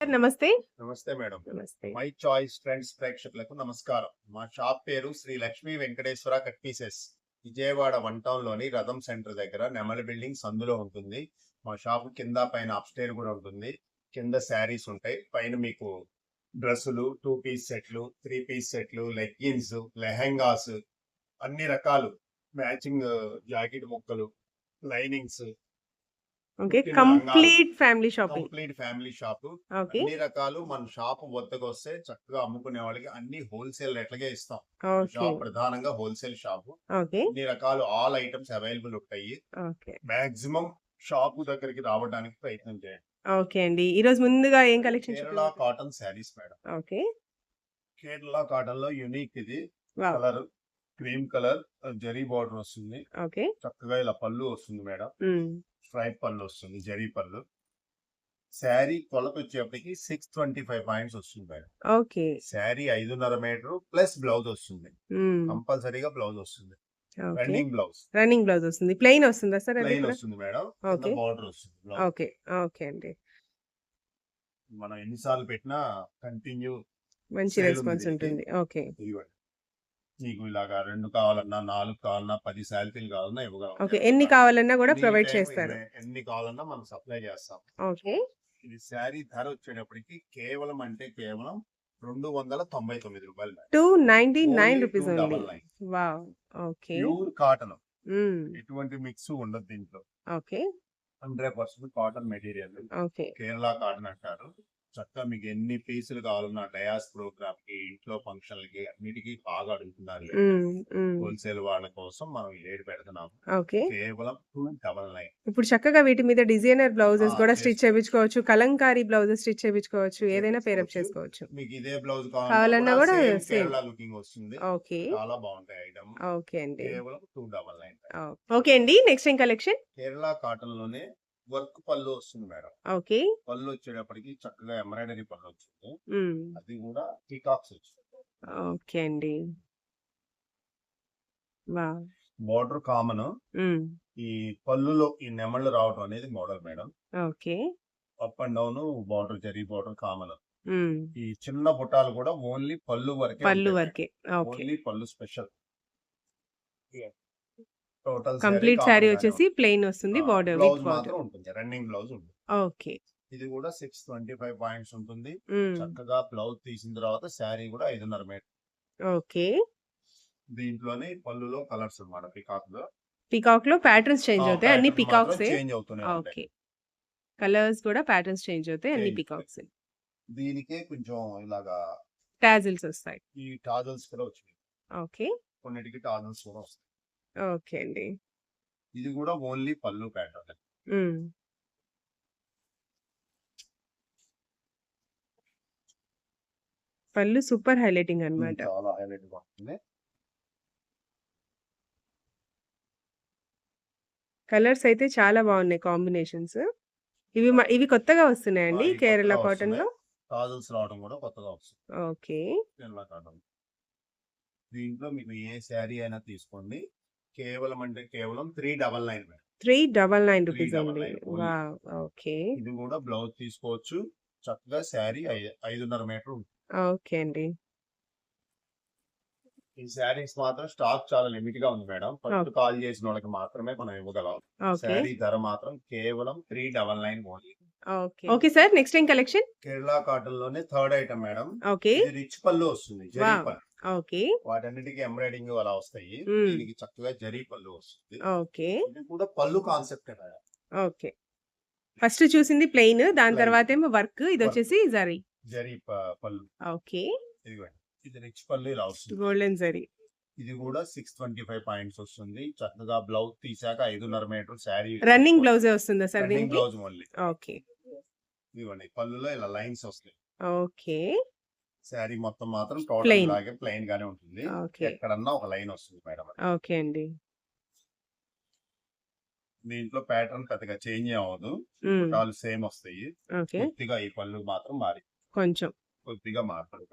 నమస్తే. నమస్తే మేడం. నమస్తే. మై చాయిస్ ఫ్రెండ్స్ ప్రేక్షకులకు నమస్కారం. మా షాప్ పేరు Shri Lakshmi Venkateswara cut pieces. Vijayawada one టౌన్లోని Ratham centre దగ్గర నెమలి బిల్డింగ్ సందులో ఉంటుంది. మా షాప్ కింద పైన అప్స్టేర్ కూడా ఉంటుంది. కింద శారీస్ ఉంటాయి. పైన మీకు డ్రెస్సులు టూ పీస్ సెట్లు త్రీ పీస్ సెట్లు లెగ్గిన్స్ లెహెంగాస్ అన్ని రకాలు మ్యాచింగ్ జాకెట్ ముక్కలు linings okay complete family shopping. Complete family shop. అన్ని రకాలు మన షాప్ వద్దకు వస్తే చక్కగా అమ్ముకునే వాళ్ళకి అన్ని హోల్సేల్ రేట్లకే ఇస్తాం. షాప్ ప్రధానంగా హోల్సేల్ షాప్. ఓకే. అన్ని రకాలు ఆల్ ఐటమ్స్ అవైలబుల్ ఉంటాయి. ఓకే. మాక్సిమం షాప్ దగ్గరికి రావడానికి ప్రయత్నం చేయండి. ఓకే అండి. ఈ రోజు ముందుగా ఏం collection Kerala cotton sarees madam. Okay. Kerala కాటన్లో యునిక్ ఇది. Colour cream colour zari border వస్తుంది. ఓకే. చక్కగా ఇలా పళ్ళు వస్తుంది మేడం. స్ట్రైప్ పళ్ళు వస్తుంది జరీ పళ్ళు. శారీ కొలత వచ్చేప్పటికి సిక్స్ ట్వంటీ ఫైవ్ పాయింట్స్ వస్తుంది మేడం. ఓకే. శారీ ఐదున్నర మీటర్ ప్లస్ బ్లౌజ్ వస్తుంది. కంపల్సరీగా బ్లౌజ్ వస్తుంది. రన్నింగ్ బ్లౌజ్ రన్నింగ్ బ్లౌజ్ వస్తుంది. ప్లెయిన్ వస్తుందా సార్ ప్లెయిన్? వస్తుంది మేడం. బార్డర్ వస్తుంది. ఓకే. ఓకే అండి. మనం ఎన్నిసార్లు పెట్టినా కంటిన్యూ మంచి రెస్పాన్స్. ఉంటుంది. ఓకే. నీకు ఇలాగా రెండు కావాలన్నా నాలుగు కావాలన్నా పది శాలరీలు కావాలన్నా ఇవ్వగలం. ఓకే. ఎన్ని కావాలన్నా కూడా ప్రొవైడ్ చేస్తారు. ఎన్ని- కావాలన్నా మనం సప్లై చేస్తాం. ఓకే. ఇది శారీ ధర వచ్చేటప్పటికి కేవలం అంటే కేవలం రెండు వందల తొంభై తొమ్మిది రూపాయలు two ninety nine rupees wow. Okay. Pure cotton. ఎటువంటి మిక్స్ ఉండదు దీంట్లో. Okay. Hundred percent cotton material. Okay. Kerala cotton అంటారు. చక్కగా మీకు ఎన్ని పీసులు కావాలన్నా డయాస్ ప్రోగ్రామ్కి ఇంట్లో ఫంక్షన్లకి అన్నిటికీ బాగా అడుగుతున్నారు. హోల్సేల్ వాళ్ళ కోసం మనం రేట్ పెడుతున్నాం. కేవలం డబల్ నైన్. ఇప్పుడు చక్కగా వీటి మీద డిజైనర్ బ్లౌజెస్ కూడా స్టిచ్. చేయించుకోవచ్చు కలంకారీ బ్లౌజెస్ స్టిచ్ చేయించుకోవచ్చు ఏదైనా పేరప్. చేసుకోవచ్చు. మీకు ఇదే బ్లౌజ్ కావాలన్నా కూడా లుకింగ్ వస్తుంది. ఓకే. చాలా బాగుంటాయి ఐటమ్. ఓకే అండి. కేవలం టూ డబల్ నైన్. ఓకే. అండి నెక్స్ట్ ఏం కలెక్షన్? కేరళ కాటన్లోనే వర్క్ పళ్ళు వస్తుంది మేడం. ఓకే. పళ్ళు వచ్చేటప్పటికి చక్కగా ఎంబ్రాయిడరీ పళ్ళు వచ్చింది. అది కూడా పీకాక్స్ వచ్చింది ఓకే అండి. Border common. ఈ పళ్ళులో ఈ నెమళ్ళు రావడం అనేది model madam. Okay. Up and down border zari border common. ఈ చిన్న బుట్టాలు కూడా ఓన్లీ పళ్ళు వరకే పళ్ళు. వరకే. ఓన్లీ పళ్ళు స్పెషల్. టోటల్ కంప్లీట్ శారీ వచ్చేసి ప్లెయిన్ వస్తుంది బార్డర్ విత్ బార్డర్. ఉంటుంది. రన్నింగ్ బ్లౌజ్ ఉంటుంది. ఓకే. ఇది కూడా సిక్స్ ట్వంటీ ఫైవ్ పాయింట్స్ ఉంటుంది. చక్కగా బ్లౌజ్ తీసిన తర్వాత శారీ కూడా ఐదున్నర మీటర్. ఓకే. దీంట్లోనే పళ్ళులో కలర్స్ అన్నమాట పికాక్లో పికాక్లో ప్యాటర్న్స్ చేంజ్ అవుతాయి అన్ని పికాక్స్ చేంజ్ అవుతూనే ఉంటాయి. ఓకే. కలర్స్ కూడా ప్యాటర్న్స్ చేంజ్ అవుతాయి అన్ని పికాక్స్ దీనికే కొంచెం ఇలాగా టాజిల్స్ వస్తాయి. ఈ టాజల్స్ కూడా వచ్చినాయి. ఓకే. కొన్నిటికి టాజల్స్ కూడా వస్తాయి. ఓకే అండి. ఇది కూడా ఓన్లీ పళ్ళు ప్యాటర్న్. పళ్ళు సూపర్ హైలైటింగ్ అన్నమాట. చాలా హైలైట్ ఉంటుంది కలర్స్ అయితే చాలా బాగున్నాయి కాంబినేషన్స్. ఇవి మ- ఇవి కొత్తగా వస్తున్నాయండి ఆ, ఇవి కేరళ కొత్తగా కాటన్లో టాజల్స్ రావడం కూడా కొత్తగా వస్తుంది. ఓకే. కేరళ కాటన్. దీంట్లో మీకు ఏ శారీ అయినా తీసుకోండి. కేవలం అంటే కేవలం three double nine three double nine rupees అండి ఓకే ఇది కూడా బ్లౌజ్ తీసుకోవచ్చు. చక్కగా శారీ ఐదున్నర మీటర్ ఓకే అండి. ఈ శారీస్ మాత్రం స్టాక్ చాలా లిమిట్గా ఉంది మేడం. ఫస్ట్. కాల్ చేసిన వాళ్ళకి మాత్రమే మనం ఇవ్వగలం. శారీ ధర మాత్రం కేవలం three double nine only okay. Sir next ఏం collection Kerala కాటన్లోనే third item madam. Okay. Rich పళ్ళు వస్తుంది జరీ. పళ్ళు. ఓకే. వాటన్నిటికీ ఎంబ్రాయిడింగ్ అలా వస్తాయి. దీనికి చక్కగా జరీ పళ్ళు వస్తుంది. ఓకే. ఇది కూడా పళ్ళు కాన్సెప్ట్ ఓకే. ఫస్ట్ చూసింది ప్లెయిన్ దాని Plain. తర్వాత ఏమో వర్క్ ఇది Work. వచ్చేసి జరీ. జరీ ప- పళ్ళు. ఓకే. ఇదిగోండి. ఇది రిచ్ పళ్ళు ఇలా వస్తుంది. గోల్డెన్ జరీ. ఇది కూడా సిక్స్ ట్వంటీ ఫైవ్ పాయింట్స్ వస్తుంది. చక్కగా బ్లౌజ్ తీసాక ఐదున్నర మీటర్ శారీ రన్నింగ్ బ్లౌజే వస్తుందా సార్ రన్నింగ్ దీనికి? Blouse only okay. ఇదిగోండి పళ్ళులో ఇలా లైన్స్ వస్తాయి. ఓకే. శారీ మొత్తం మాత్రం టోటల్. లాగే ప్లెయిన్ గానే ఉంటుంది. ఎక్కడన్నా ఒక లైన్ వస్తుంది మేడం ఓకే అండి. దీంట్లో ప్యాటర్న్ పెద్దగా చేంజ్ అవ్వదు. వాళ్ళు సేమ్ వస్తాయి. ఓకే. కొద్దిగా ఈ పళ్ళు మాత్రం మారి కొంచెం. కొద్దిగా మారుతుంది.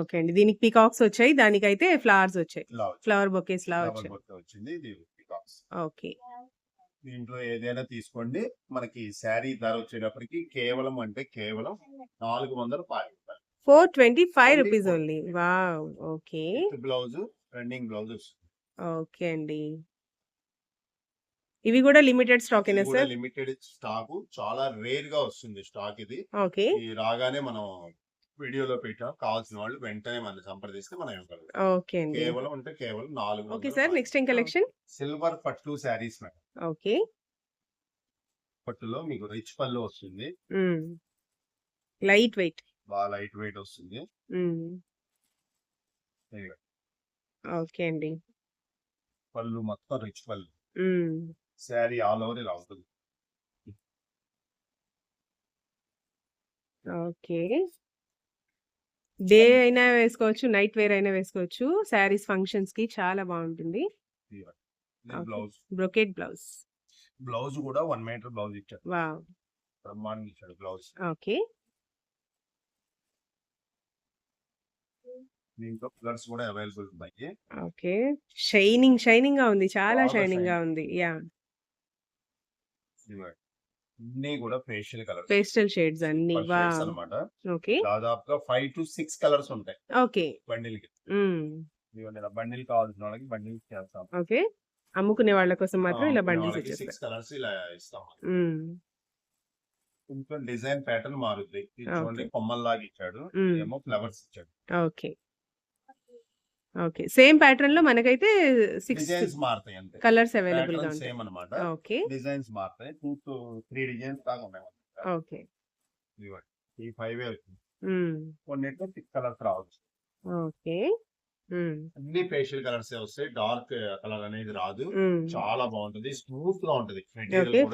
ఓకే అండి. దీనికి పికాక్స్ వచ్చాయి. దానికైతే ఫ్లవర్స్ వచ్చాయి. ఫ్లవర్ బొకేస్ లా వచ్చింది. ఇది పికాక్స్. ఓకే. దీంట్లో ఏదైనా తీసుకోండి. మనకి శారీ ధర వచ్చేటప్పటికి కేవలం అంటే కేవలం నాలుగు వందల రూపాయలు. Four twenty five Only rupees 4. Only. Wow. Okay. Blouse running blouse వస్తుంది ఓకే అండి. ఇవి కూడా లిమిటెడ్ స్టాక్ ఏనా సార్? Limited stock. చాలా రేర్గా వస్తుంది స్టాక్ ఇది. ఓకే. ఈ రాగానే మనం వీడియోలో పెట్టాం. కావాల్సిన వాళ్ళు వెంటనే మనం సంప్రదిస్తే మనం ఇవ్వగలం ఓకే అండి. కేవలం అంటే కేవలం నాలుగు ఓకే సార్ నెక్స్ట్ ఏం కలెక్షన్? సిల్వర్ పట్టు శారీస్ మేడం. ఓకే. పట్టులో మీకు రిచ్ పళ్ళు వస్తుంది. Light weight. బాగా లైట్ వెయిట్ వస్తుంది. ఓకే అండి. పళ్ళు మొత్తం రిచ్ పళ్ళు. శారీ ఆల్ ఓవర్ ఇలా ఉంటుంది ఓకే. డే అయినా వేసుకోవచ్చు నైట్ వేర్ అయినా వేసుకోవచ్చు. శారీస్ ఫంక్షన్స్కి చాలా బాగుంటుంది. Blouse brocade blouse. బ్లౌజ్ కూడా వన్ మీటర్ బ్లౌజ్ ఇచ్చాడు వా బ్రహ్మాండంగా ఇచ్చాడు బ్లౌజ్. ఓకే. దీంట్లో కలర్స్ కూడా అవైలబుల్ ఉన్నాయి ఓకే. షైనింగ్ షైనింగ్గా ఉంది. చాలా షైనింగ్. గా. ఉంది. యా. అన్ని కూడా ఫేషియల్ కలర్స్. పేస్టల్ షేడ్స్ అన్ని. వా అనమాట ఓకే. దాదాపుగా ఫైవ్ టు సిక్స్ కలర్స్ ఉంటాయి. ఓకే. బండిల్కి ఇలా బండిల్ కావాల్సిన వాళ్ళకి బండిల్ చేస్తాం. ఓకే. అమ్ముకునే వాళ్ళ కోసం మాత్రం ఇలా బండిల్స్ సిక్స్ కలర్స్ ఇలా ఇస్తాం. కొంచెం డిజైన్ ప్యాటర్న్ మారుద్ది. చూడండి. కొమ్మల్లాగా ఇచ్చాడు. ఏమో ఫ్లవర్స్ ఇచ్చాడు. ఓకే. ఓకే. సేమ్ ప్యాటర్న్లో మనకైతే సిక్స్ డిజైన్స్ మారుతాయి అంతే. కలర్స్ అవైలబుల్గా ఉంటాయి. సేమ్ అనమాట ఓకే. డిజైన్స్ మారుతాయి. టూ టు త్రీ డిజైన్స్ దాకా ఉన్నాయి. ఓకే. ఇదిగోండి. ఈ ఫైవ్ వచ్చింది. మ్మ్. కొన్నిట్లో సిక్స్ కలర్స్ రావచ్చు. ఓకే. అన్ని ఫేషియల్ కలర్స్ వస్తాయి. డార్క్ కలర్ అనేది రాదు. చాలా బాగుంటుంది. స్మూత్గా ఉంటది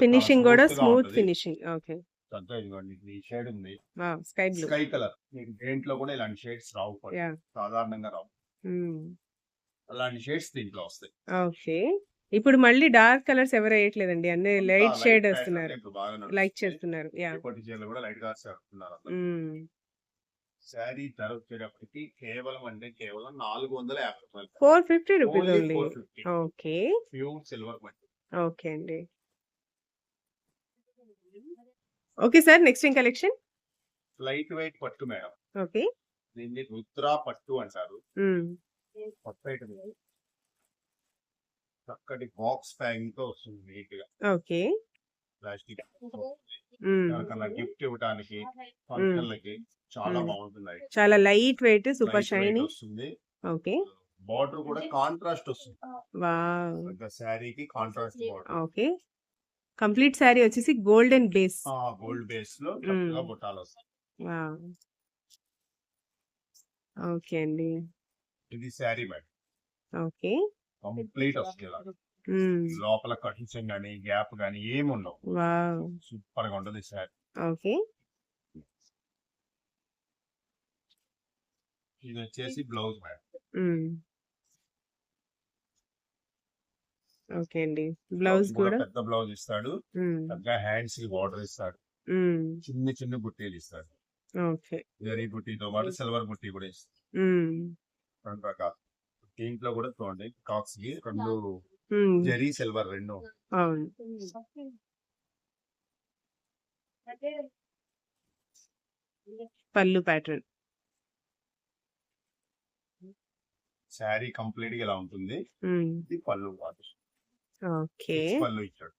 ఫినిషింగ్ కూడా స్మూత్. ఫినిషింగ్. ఓకే. అంతా ఇదిగోండి. ఈ షేడ్ ఉంది. Sky blue. Sky colour. మీకు దేంట్లో కూడా ఇలాంటి షేడ్స్ రావు. సాధారణంగా రావు. అలాంటి షేడ్స్ దీంట్లో వస్తాయి. ఓకే. ఇప్పుడు మళ్ళీ డార్క్ కలర్స్ ఎవరు వేయట్లేదండి? అన్ని లైట్ షేడ్ వస్తున్నారు. నడుస్తుంది. చేస్తున్నారు. రేపటి చీరలు కూడా లైట్గా చేస్తున్నారు. శారీ ధర వచ్చేటప్పటికి కేవలం అంటే కేవలం నాలుగు వందల యాభై రూపాయలు four fifty rupees only okay. Pure silver మట్టి ఓకే అండి. ఓకే సార్ నెక్స్ట్ ఏం కలెక్షన్? లైట్ వెయిట్ పట్టు మేడం. ఓకే. దీన్ని రుద్రా పట్టు అంటారు. ఇది. చక్కటి బాక్స్ ప్యాకింగ్తో వస్తుంది నీట్గా ఓకే. ప్లాస్టిక్. ఎవరికన్నా గిఫ్ట్ ఇవ్వడానికి ఫంక్షన్లకి చాలా. బాగుంటుంది చాలా లైట్ వెయిట్ సూపర్ షైనింగ్. వస్తుంది. ఓకే. బార్డర్ కూడా కాంట్రాస్ట్ వస్తుంది. వావ్. శారీకి contrast border. Okay. Complete saree వచ్చేసి గోల్డెన్ బేస్. గోల్డ్ బేస్లో. చక్కగా బుట్టాలు వస్తాయి. వావ్. ఓకే అండి. ఇది శారీ మేడం. ఓకే. కంప్లీట్ వస్తుంది. లోపల కటింగ్స్ కానీ గ్యాప్ కానీ ఏమి ఉండవు. సూపర్గా ఉంటుంది శారీ. ఓకే. ఇది వచ్చేసి బ్లౌజ్ మేడం. ఓకే అండి. బ్లౌజ్ కూడా పెద్ద బ్లౌజ్ ఇస్తాడు. పెద్ద హ్యాండ్స్కి బార్డర్ ఇస్తాడు. చిన్న చిన్న బుట్టీలు ఇస్తాడు. జరీ బుట్టీతో పాటు సిల్వర్ బుట్టి కూడా. రెండు రకాలు. దీంట్లో కూడా చూడండి కాక్స్కి రెండు. జరీ సిల్వర్ రెండు. పళ్ళు ప్యాటర్న్. శారీ కంప్లీట్గా ఇలా ఉంటుంది. ఇది పళ్ళు ఓకే. పళ్ళు ఇచ్చాడు.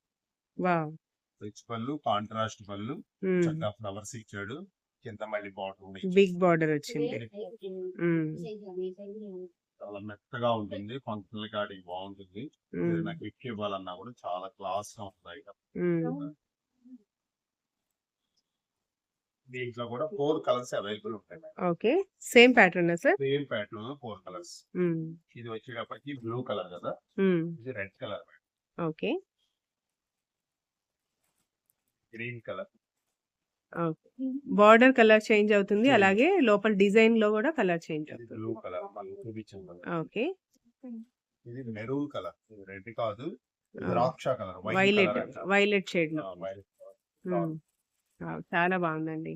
వావ్. రిచ్ పళ్ళు కాంట్రాస్ట్ పళ్ళు. చక్కగా ఫ్లవర్స్ ఇచ్చాడు. కింద మళ్ళీ బార్డర్ బిగ్ బార్డర్ వచ్చింది. చాలా మెత్తగా ఉంటుంది. ఫంక్షనల్ కాడికి బాగుంటుంది. ఏదైనా గిఫ్ట్ ఇవ్వాలన్నా కూడా చాలా క్లాస్గా ఉంటుంది. దీంట్లో కూడా ఫోర్ కలర్స్ అవైలబుల్ ఉంటాయి okay. Same pattern sir? Same pattern four colours. ఇది వచ్చేటప్పటికి బ్లూ కలర్ కదా. ఇది red colour okay. Green colour border colour change అవుతుంది. అలాగే లోపల డిజైన్లో కూడా కలర్ చేంజ్ అవుతుంది. ఓకే. ఇది మెరూన్ కలర్ రెడ్ కాదు ఇది ఆ. ద్రాక్ష కలర్ వైలెట్ వైలెట్ షేడ్లో. చాలా బాగుందండి.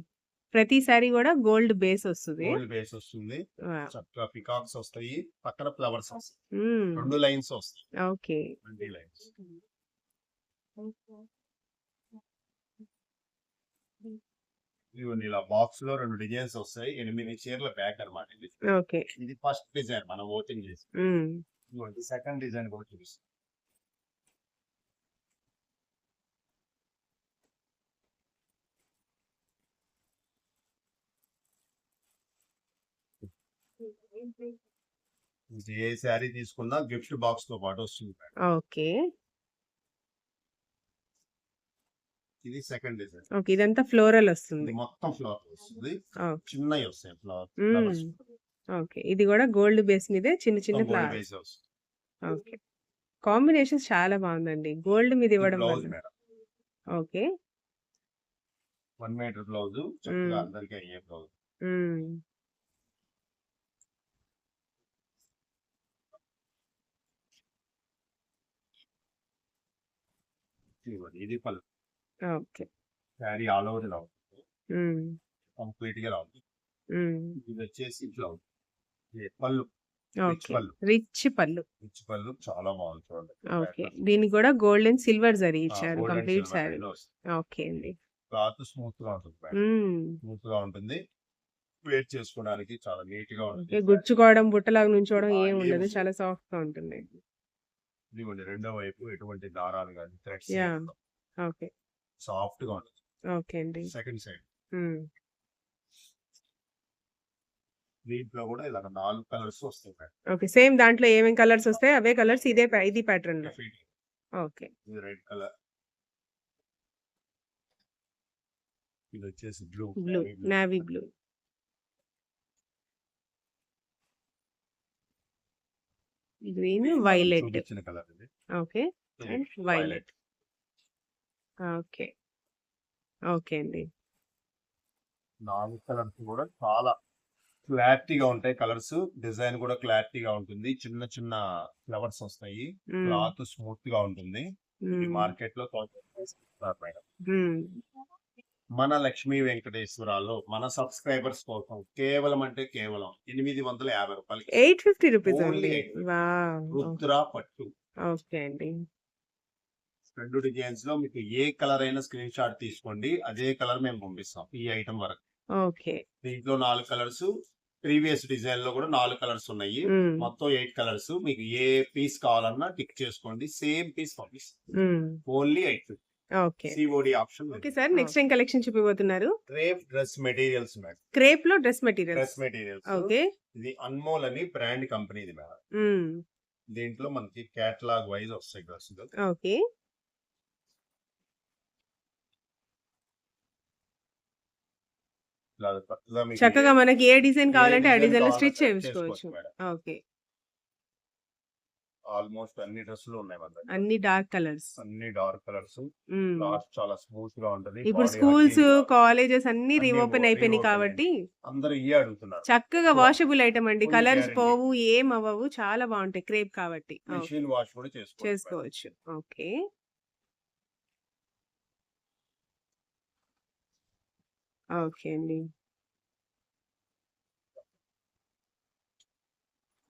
ప్రతి సారీ కూడా గోల్డ్ బేస్ వస్తుంది. గోల్డ్ బేస్ వస్తుంది. చక్కగా పికాక్స్ వస్తాయి. పక్కన ఫ్లవర్స్ వస్తాయి. రెండు లైన్స్ వస్తాయి. ఓకే. లైన్స్. ఇలా బాక్స్లో రెండు డిజైన్స్ వస్తాయి ఎనిమిది చీరల ప్యాక్ అన్నమాట ఇది ఓకే. ఇది ఫస్ట్ డిజైన్ మనం ఓపెన్ చేసి. ఇదిగోండి సెకండ్ డిజైన్ కూడా చూపిస్తాం ఇది ఏ శారీ తీసుకున్నా గిఫ్ట్ బాక్స్తో పాటు వస్తుంది. ఓకే. ఇది సెకండ్ డిజైన్ ఓకే. ఇదంతా ఫ్లోరల్ వస్తుంది. మొత్తం వస్తుంది. చిన్నవి వస్తాయి ఓకే. ఇది గూడా గోల్డ్ బేస్ మీదే చిన్న చిన్న ఫ్లవర్స్. ఓకే. కాంబినేషన్స్ చాలా బాగుందండి. గోల్డ్ మీద ఇవ్వడం వల్ల. ఓకే. వన్ మీటర్ బ్లౌజ్ చక్కగా హ్మ్. అందరికీ అయ్యే బ్లౌజ్ ఇది పళ్ళు ఓకే. శారీ ఆల్ ఓవర్ ఇలా ఉంటుంది హ్మ్. కంప్లీట్గా ఇలా ఉంటుంది హ్మ్. ఇది వచ్చేసి పళ్ళు రిచ్. పళ్ళు రిచ్ పళ్ళు. చాలా బాగుంది చూడండి ఓకే. దీనికి గూడా గోల్డ్ అండ్ సిల్వర్ జరీ ఇచ్చారు కంప్లీట్ వస్తుంది ఓకే అండి. క్లాత్ స్మూత్గా ఉంటుంది. స్మూత్గా ఉంటుంది వేర్ చేసుకోవడానికి చాలా నీట్గా. ఉంటుంది గుచ్చుకోవడం, బుట్టలాగా నుంచోవడం ఏం ఉండదు. చాలా సాఫ్ట్గా ఉంటుంది. ఇదిగోండి రెండో వైపు ఎటువంటి దారాలు కానీ థ్రెడ్స్! ఓకే. సాఫ్ట్గా ఉంటుంది ఓకే అండి. Second side. దీంట్లో కూడా ఇలా నాలుగు కలర్స్ వస్తాయి ఓకే. సేమ్ దాంట్లో ఏమేం కలర్స్ వస్తాయో అవే కలర్స్ ఇదే ఇది ప్యాటర్న్‌లో. Definitely. ఓకే. ఇది రెడ్ కలర్ ఇది వచ్చేసి blue blue. Navy blue. Green, violet. Okay. Violet. Okay. Okay అండి. నాలుగు కలర్స్ కూడా చాలా క్లారిటీగా ఉంటాయి కలర్స్ డిజైన్ కూడా క్లారిటీగా ఉంటుంది చిన్న చిన్న ఫ్లవర్స్ వస్తాయి. క్లాత్ స్మూత్గా ఉంటుంది. మార్కెట్లో మేడం. మన లక్ష్మీ వెంకటేశ్వరాలో మన సబ్స్క్రైబర్స్ కోసం కేవలం అంటే కేవలం ఎనిమిది వందల యాభై రూపాయలకి 850 rupees Only only. 850. Wow! Rudra పట్టు ఓకే అండి. రెండు డిజైన్స్లో మీకు ఏ కలర్ అయినా స్క్రీన్ షాట్ తీసుకోండి అదే కలర్ మేము పంపిస్తాం ఈ ఐటమ్ వరకు ఓకే. దీంట్లో నాలుగు కలర్స్ ప్రీవియస్ డిజైన్లో కూడా నాలుగు కలర్స్ ఉన్నాయి. మొత్తం ఎయిట్ కలర్స్ మీకు ఏ పీస్ కావాలన్నా టిక్ చేసుకోండి సేమ్ పీస్ పంపిస్తాం. Only eight. COD option okay sir. Next ఏం కలెక్షన్ చూపిపోతున్నారు? Crepe dress materials madam క్రేప్లో dress dress materials. Materials okay. ఇది అన్మోల్ అని బ్రాండ్ కంపెనీ ఇది మేడం. దీంట్లో మనకి కేటలాగ్ వైజ్ వస్తాయి డ్రెస్ ఓకే. చక్కగా మనకి ఏ డిజైన్ కావాలంటే ఆ డిజైన్లో స్టిచ్ చేయించుకోవచ్చు. ఓకే. ఆల్మోస్ట్ అన్ని డ్రెస్సులు ఉన్నాయి మన దగ్గర అన్ని డార్క్ కలర్స్. అన్ని డార్క్ కలర్స్. క్లాత్ చాలా స్మూత్గా ఉంటది ఇప్పుడు స్కూల్స్. కాలేజెస్ అన్ని రీఓపెన్ అయిపోయినాయి కాబట్టి అందరూ ఇయే అడుగుతున్నారు చక్కగా. వాషబుల్ ఐటమ్ అండి. కలర్స్. పోవు, ఏం అవ్వవు. చాలా బాగుంటాయి క్రేప్ కాబట్టి. మెషిన్ వాష్ కూడా. చేసుకోవచ్చు. ఓకే. ఓకే అండి.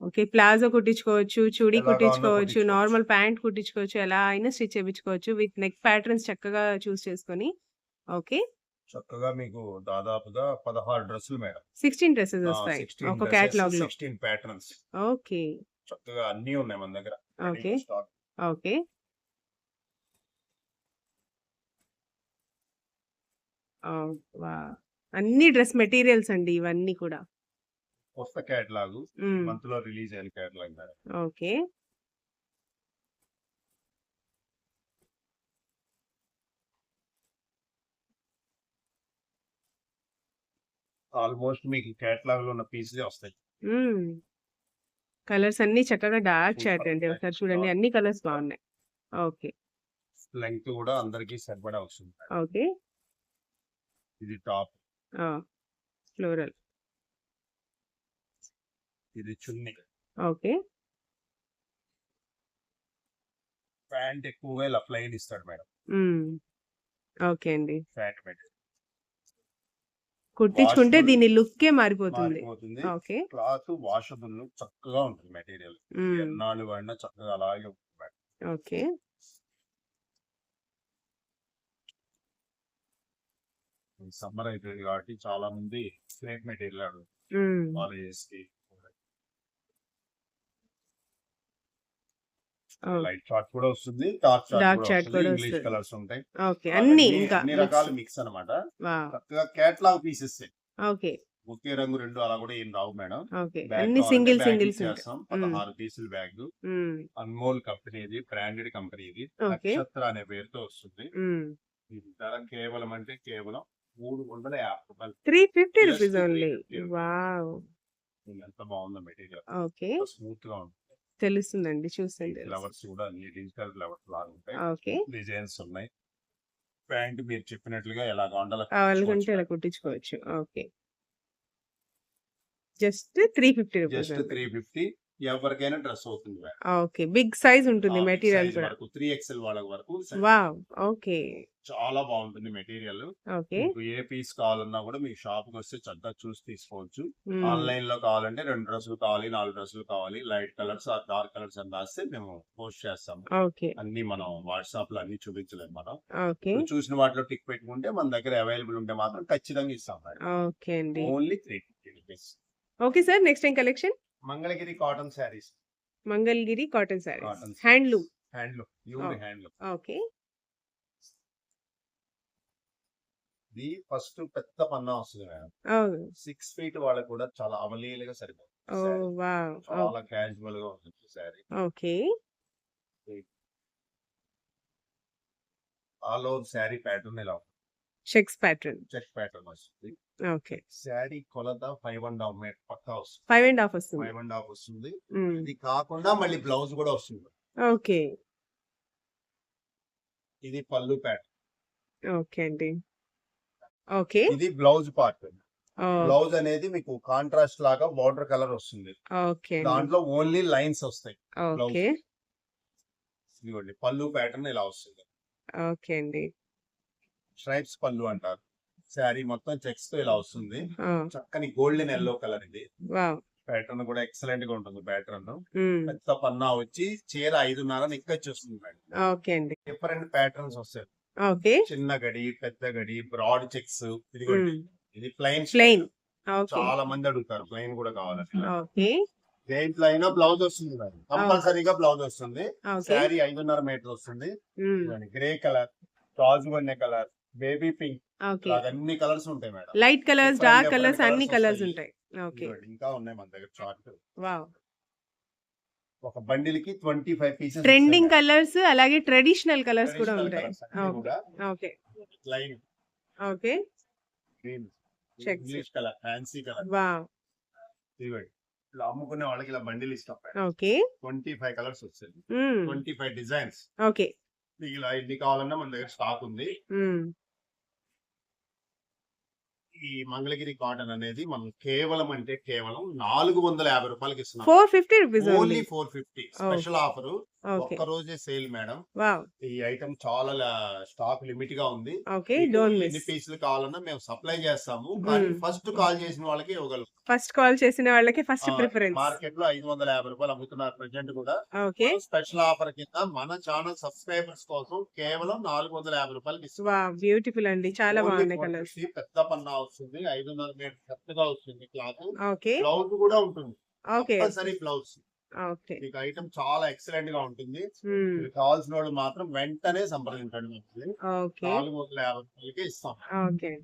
ఓకే. ప్లాజో కుట్టించుకోవచ్చు, చుడీ కుట్టించుకోవచ్చు. నార్మల్ ప్యాంట్ కుట్టించుకోవచ్చు. ఎలా అయినా స్టిచ్ చేపించుకోవచ్చు. విత్ నెక్ ప్యాటర్న్స్ చక్కగా చూస్ చేసుకొని. ఓకే. చక్కగా మీకు దాదాపుగా పదహారు డ్రెస్సులు మేడం 16 డ్రెసెస్ వస్తాయి. సిక్స్టీన్ ఒక కేటలాగ్లో. Sixteen patterns okay. చక్కగా అన్ని ఉన్నాయి మన దగ్గర ఓకే. ఓకే. ఓహ్! వావ్! అన్ని డ్రెస్ మెటీరియల్స్ అండి ఇవన్నీ కూడా. కొత్త కేటలాగ్. మంత్లో రిలీజ్ అయిన కేటలాగ్ ఓకే. ఆల్మోస్ట్ మీకు కేటలాగ్లో ఉన్న పీసులే వస్తాయి. కలర్స్ అన్నీ చక్కగా డార్క్ చాట్ అండి. ఒకసారి చూడండి. అన్ని కలర్స్ బాగున్నాయి. ఓకే. లెంగ్త్ కూడా అందరికి సరిపడా వస్తుంది. ఓకే. ఇది టాప్! ఫ్లోరల్. ఇది చున్నీ ఓకే. ప్యాంట్ ఎక్కువగా ఇలా ప్లెయిన్ ఇస్తాడు మేడం. ఓకే అండి. ప్యాంట్ మెటీరియల్ కుట్టించుకుంటే. దీని లుక్కే మారిపోతుంది. మారిపోతుంది ఓకే. క్లాత్ వాషబుల్ చక్కగా ఉంటుంది మెటీరియల్. ఎన్నాళ్ళు వాడినా చక్కగా అలాగే ఉంటుంది ఓకే. సమ్మర్ అయిపోయింది కాబట్టి చాలా మంది స్నేక్ మెటీరియల్ హ్మ్. కాలేజెస్కి! లైట్ చార్ట్ కూడా వస్తుంది డార్క్ చార్ట్ కూడా ఇంగ్లీష్. కలర్స్ ఉంటాయి ఓకే. అన్నీ ఇంకా అన్ని. రకాల మిక్స్ అన్నమాట! చక్కగా కేటలాగ్ పీసెస్ ఓకే. ఒకే రంగు రెండు అలా కూడా ఏం రావు మేడం అన్ని సింగిల్. ఇచ్చేస్తాం హ్మ్. పదహారు పీసుల బ్యాగ్. అన్మోల్ కంపెనీ ఇది బ్రాండెడ్ కంపెనీ ఇది. నక్షత్ర అనే పేరుతో వస్తుంది ధర కేవలం అంటే కేవలం మూడు వందల యాభై రూపాయలు 350 Just rupees only. 350 rupees. Wow! ఎంత బాగుందో మెటీరియల్ ఓకే. స్మూత్గా ఉంటుంది తెలుస్తుందండి. తెలుసు. ఫ్లవర్స్ కూడా అన్ని డిజిటల్ ఫ్లవర్స్ లాగా ఉంటాయి ఓకే. డిజైన్స్ ఉన్నాయి ప్యాంట్ మీరు చెప్పినట్లుగా ఎలా కావాలంటే అలా కావాలనుకుంటే కుట్టించుకోవచ్చు. Okay. Just 350 rupees just. Three fifty ఎవరికైనా డ్రెస్ అవుతుంది ఓకే. బిగ్ సైజ్ ఉంటుంది మెటీరియల్ కూడా. వరకు త్రీ ఎక్స్ఎల్ వాళ్ళ వరకు. వావ్! ఓకే. చాలా బాగుంటుంది మెటీరియల్ ఓకే. ఏ పీస్ కావాలన్నా కూడా మీ షాప్కి వస్తే చక్కగా చూసి తీసుకోవచ్చు. ఆన్లైన్లో కావాలంటే రెండు డ్రెస్సులు కావాలి నాలుగు డ్రెస్సులు కావాలి లైట్ కలర్స్ డార్క్ కలర్స్ అని రాస్తే మేము పోస్ట్ చేస్తాము ఓకే. అన్ని మనం వాట్సాప్లో అన్ని చూపించలేము మనం చూసిన వాటిలో టిక్ పెట్టుకుంటే మన దగ్గర అవైలబుల్ ఉంటే మాత్రం ఖచ్చితంగా ఇస్తాం ఓకే అండి. Only three okay sir. Next ఏం collection? Mangalagiri cotton sarees Mangalagiri cotton. Cotton handloom. Handloom pure oh! Handloom okay. ఇది ఫస్ట్ పెద్ద పన్నా వస్తుంది మేడం! సిక్స్ ఫీట్ వాళ్ళకి కూడా చాలా అవలీలుగా సరిపోతుంది వావ్! ఓహ్! చాలా క్యాజువల్గా ఉంటుంది saree okay. All over saree pattern ఇలా చెక్స్ ప్యాటర్న్. చెక్ ప్యాటర్న్ వస్తుంది ఓకే. శారీ కొలత ఫైవ్ అండ్ హాఫ్ మీటర్ పక్కా వస్తుంది 5 అండ్ హాఫ్ వస్తుంది. ఫైవ్ అండ్ హాఫ్ వస్తుంది. ఇది కాకుండా మళ్ళీ బ్లౌజ్ కూడా వస్తుంది ఓకే. ఇది పళ్ళు ప్యాటర్న్ ఓకే అండి. ఓకే. ఇది బ్లౌజ్ పార్ట్! బ్లౌజ్ అనేది మీకు కాంట్రాస్ట్ లాగా బార్డర్ కలర్ వస్తుంది ఓకే. దాంట్లో ఓన్లీ లైన్స్ వస్తాయి ఓకే. ఇదిగోండి పళ్ళు ప్యాటర్న్ ఇలా వస్తుంది ఓకే అండి. స్ట్రైప్స్ పళ్ళు అంటారు శారీ మొత్తం చెక్స్తో ఇలా వస్తుంది! చక్కని గోల్డెన్ ఎల్లో కలర్ ఇది! ప్యాటర్న్ కూడా ఎక్సలెంట్గా ఉంటుంది ప్యాటర్న్. పెద్ద పన్నా వచ్చి చీర ఐదున్నర నిక్కచ్చి వస్తుంది మేడం. డిఫరెంట్ ప్యాటర్న్స్ వస్తాయి. చిన్న గడి పెద్ద గడి బ్రాడ్ చెక్స్. ఇది ప్లెయిన్ ప్లెయిన్. చాలా మంది అడుగుతారు ప్లెయిన్ కూడా కావాలని. దేంట్లో అయినా బ్లౌజ్ వస్తుంది మేడం కంపల్సరీగా బ్లౌజ్ వస్తుంది. శారీ ఐదున్నర మీటర్ వస్తుంది. గ్రే కలర్ రాజు గొన్నె కలర్ బేబీ పింక్ ఓకే. అన్ని కలర్స్ ఉంటాయి madam light colours, dark colours అన్ని కలర్స్. ఉంటాయి. ఓకే. ఇంకా ఉన్నాయి మన దగ్గర చార్ట్ వావ్! ఒక బండిల్కి twenty five pieces trending colours అలాగే ట్రెడిషననల్ కలర్స్ కూడా ఉంటాయి. Okay. Line okay. Green. English colour fancy colour wow! ఇదిగోండి ఇలా అమ్ముకునే వాళ్ళకి ఇలా బండిల్ ఇస్తాం okay. Twenty five colours hmm. Twenty five designs okay. మీకు ఇలా ఎన్ని కావాలన్నా మన దగ్గర స్టాక్ ఉంది హ్మ్. ఈ మంగళగిరి కాటన్ అనేది మనం కేవలం అంటే కేవలం నాలుగు వందల యాభై రూపాయలకి ఇస్తున్నాం 450 rupees only. Four fifty special offer. ఒక్క రోజే సేల్ మేడం! ఈ ఐటమ్ చాలా స్టాక్ లిమిట్గా ఉంది ఎన్ని. పీసులు కావాలన్నా మేము సప్లై చేస్తాము. ఫస్ట్ కాల్ చేసిన వాళ్ళకి ఇవ్వగలం ఫస్ట్ కాల్ చేసిన వాళ్ళకి ఫస్ట్ ప్రిఫరెన్స్. మార్కెట్లో ఐదు వందల యాభై రూపాయలు అమ్ముతున్నారు ప్రజెంట్ కూడా. స్పెషల్ ఆఫర్ కింద మన ఛానల్ సబ్స్క్రైబర్స్ కోసం కేవలం నాలుగు వందల యాభై వావ్! బ్యూటిఫుల్ అండి. చాలా బాగున్నాయి 450 కలర్స్. పెద్ద పన్నా వస్తుంది ఐదున్నర మీటర్ పెద్దగా వస్తుంది క్లాత్. బ్లౌజ్ కూడా ఉంటుంది ఓకే. Compulsory blouse. మీకు ఐటమ్ చాలా ఎక్సలెంట్గా ఉంటుంది. కావాల్సిన వాళ్ళు మాత్రం వెంటనే సంప్రదించండి. నాలుగు వందల యాభై ఇస్తాం. ఓకే.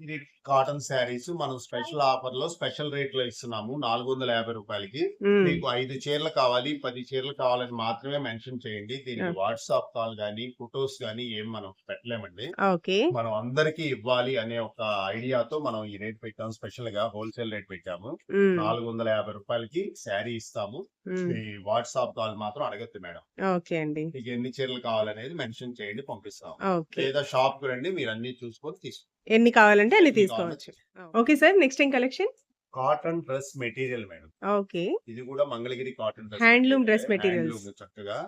ఇది కాటన్ శారీస్ మనం స్పెషల్ ఆఫర్లో స్పెషల్ రేట్లో ఇస్తున్నాము నాలుగు వందల యాభై రూపాయలకి హ్మ్. మీకు ఐదు చీరలు కావాలి పది చీరలు కావాలని మాత్రమే మెన్షన్ చేయండి దీనికి. వాట్సాప్ కాల్ గానీ ఫొటోస్ గానీ ఏం మనం పెట్టలేమండి. మనం అందరికి ఇవ్వాలి అనే ఒక ఐడియాతో మనం ఈ రేట్ పెట్టాము స్పెషల్గా హోల్సేల్ రేట్ పెట్టాము. నాలుగు వందల యాభై రూపాయలకి శారీ ఇస్తాము హ్మ్. మీ వాట్సాప్ కాల్ మాత్రం అడగద్దు మేడం ఓకే అండి. మీకు ఎన్ని చీరలు కావాలనేది మెన్షన్ చేయండి పంపిస్తాం ఓకే. లేదా షాప్కు రండి మీరు అన్ని చూసుకొని తీసుకోండి ఎన్ని కావాలంటే అన్ని తీసుకోవచ్చు. Okay sir. నెక్స్ట్ ఏం collection? Cotton dress material madam okay. ఇది కూడా Mangalagiri cotton dress material. dress materials. Handloom చక్కగా.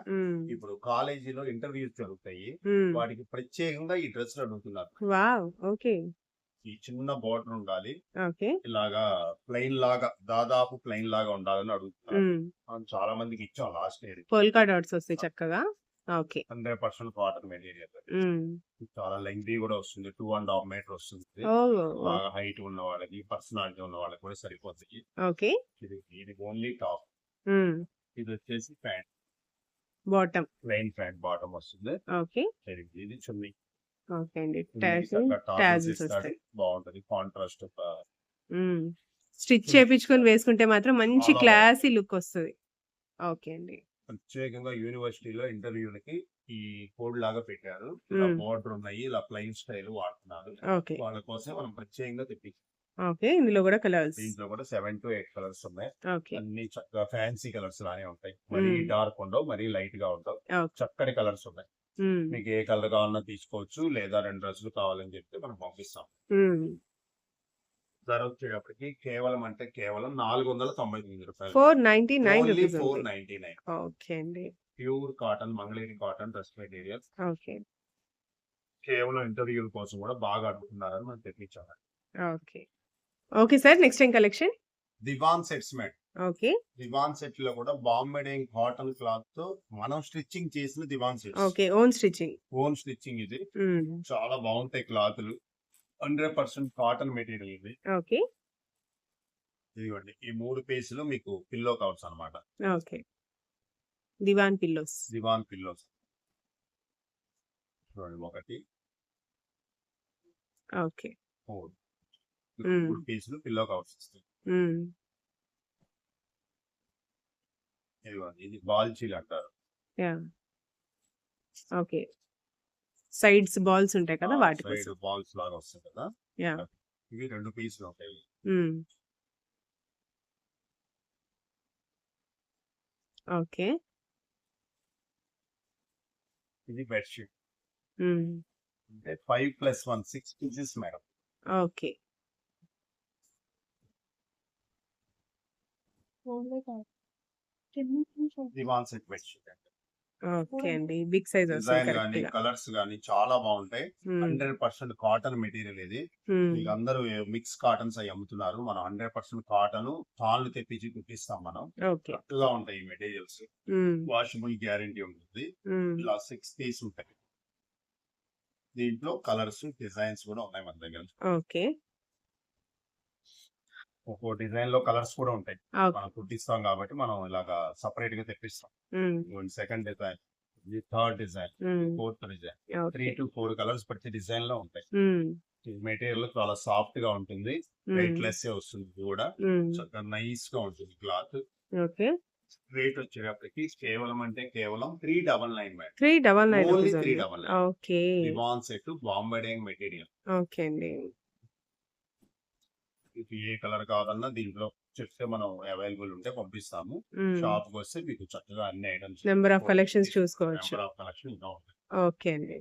ఇప్పుడు కాలేజీలో ఇంటర్వ్యూస్ జరుగుతాయి. వాటికి ప్రత్యేకంగా ఈ డ్రెస్ అడుగుతున్నారు వావ్! ఓకే. ఈ చిన్న బార్డర్ ఉండాలి ఓకే. ఇలాగా ప్లెయిన్ లాగా దాదాపు ప్లెయిన్ లాగా ఉండాలని అడుగుతున్నారు చాలా మందికి ఇచ్చాం లాస్ట్ ఇయర్ పోల్కా డాట్స్ వస్తాయి చక్కగా. Okay. Hundred percent cotton material. చాలా లెంగ్తీ కూడా వస్తుంది టూ అండ్ హాఫ్ మీటర్ వస్తుంది! బాగా హైట్ ఉన్న వాళ్ళకి పర్సనాలిటీ ఉన్న వాళ్ళకి కూడా సరిపోతుంది ఓకే. ఇది ఇది ఓన్లీ టాప్. ఇది వచ్చేసి pant bottom. Plain pant bottom వస్తుంది ఓకే. ఇది చున్నీ ఓకే అండి. టాజిల్స్ వస్తాయి. బాగుంటది కాంట్రాస్ట్. స్టిచ్ చేపించుకొని వేసుకుంటే మాత్రం మంచి క్లాసీ లుక్ వస్తది. ఓకే అండి. ప్రత్యేకంగా యూనివర్సిటీలో ఇంటర్వ్యూలకి ఈ కోడ్ లాగా పెట్టారు. బోర్డర్ ఉన్నాయి ఇలా ప్లెయిన్ స్టైల్ వాడుతున్నారు. వాళ్ళ కోసం మనం ప్రత్యేకంగా తెప్పించాం ఓకే. ఇందులో కూడా కలర్స్. దీంట్లో కూడా సెవెన్ టు ఎయిట్ కలర్స్ ఉన్నాయి. అన్ని చక్కగా ఫ్యాన్సీ కలర్స్ లానే ఉంటాయి మరీ. డార్క్ ఉండవు మరీ లైట్గా ఉండవు. చక్కటి కలర్స్ ఉన్నాయి. మీకు ఏ కలర్ కావాలన్నా తీసుకోవచ్చు లేదా రెండు డ్రెస్సులు కావాలని చెప్తే మనం పంపిస్తాం. ధర వచ్చేటప్పటికి కేవలం అంటే కేవలం నాలుగు వందల తొంభై తొమ్మిది రూపాయలు 499 only rupees four. Ninety nine okay అండి. Pure cotton Mangalagiri cotton dress material okay. కేవలం ఇంటర్వ్యూల కోసం కూడా బాగా అడుగుతున్నారని మనం తెప్పించాము ఓకే. Okay sir. నెక్స్ట్ ఏం collection? Divan sets madam okay. Divan సెట్లో కూడా బాంబే కాటన్ క్లాత్తో మనం స్టిచ్చింగ్ చేసిన divan sets okay. Own stitching. Own stitching ఇది. చాలా బాగుంటాయి క్లాత్లు హండ్రెడ్ పర్సెంట్ కాటన్ మెటీరియల్ ఇది ఓకే. ఇదిగోండి ఈ మూడు పీసులు మీకు పిల్లో కవర్స్ అన్నమాట okay. Divan pillows. Divan pillows చూడండి ఒకటి ఓకే. మూడు. మూడు పీసులు పిల్లో కవర్స్ ఇస్తాయి. ఇదిగోండి ఇది బాల్చీలు అంటారు! ఓకే. సైడ్స్ బాల్స్ ఉంటాయి కదా! వాటి కోసం. బాల్స్ లాగా వస్తాయి కదా యాహ్! ఇవి రెండు పీసులు ఉంటాయి హ్మ్. ఓకే. ఇది బెడ్షీట్ హ్మ్. అంటే five plus one six pieces madam okay. Divan set bedsheet అంటే ఓకే అండి. బిగ్ సైజ్ డిజైన్ గానీ. కలర్స్ గానీ చాలా బాగుంటాయి. హండ్రెడ్ పర్సెంట్ కాటన్ మెటీరియల్ ఇది. మీకు అందరూ మిక్స్ కాటన్స్ అవి అమ్ముతున్నారు మనం హండ్రెడ్ పర్సెంట్ కాటన్ తాళ్ళు తెప్పించి కుట్టిస్తాం మనం. కరెక్ట్గా ఉంటాయి ఈ మెటీరియల్స్. వాషబుల్ గ్యారంటీ ఉంటుంది. ఇలా సిక్స్ పీస్ ఉంటాయి దీంట్లో కలర్స్ డిజైన్స్ కూడా ఉన్నాయి మన దగ్గర ఓకే. ఒక్కో డిజైన్లో కలర్స్ కూడా ఉంటాయి. మనం కుట్టిస్తాం కాబట్టి మనం ఇలాగా సపరేట్గా తెప్పిస్తాం. Second design third design. Fourth design three. Two four colours ప్రతి డిజైన్లో ఉంటాయి మెటీరియల్ చాలా సాఫ్ట్గా ఉంటుంది. వెయిట్ లెస్ వస్తుంది కూడా. చక్కగా నైస్గా ఉంటుంది క్లాత్ ఓకే. రేట్ వచ్చేటప్పటికి కేవలం అంటే కేవలం three double nine 399 only rupees three. Double nine okay. Set Bombay Dyeing material okay అండి. మీకు ఏ కలర్ కావాలన్నా దీంట్లో చెప్తే మనం అవైలబుల్ ఉంటే పంపిస్తాము. షాప్కి వస్తే మీకు చక్కగా అన్ని ఐటమ్స్ నంబర్ ఆఫ్ కలెక్షన్స్ చూసుకోవచ్చు. నెంబర్ ఆఫ్ కలెక్షన్ ఓకే అండి.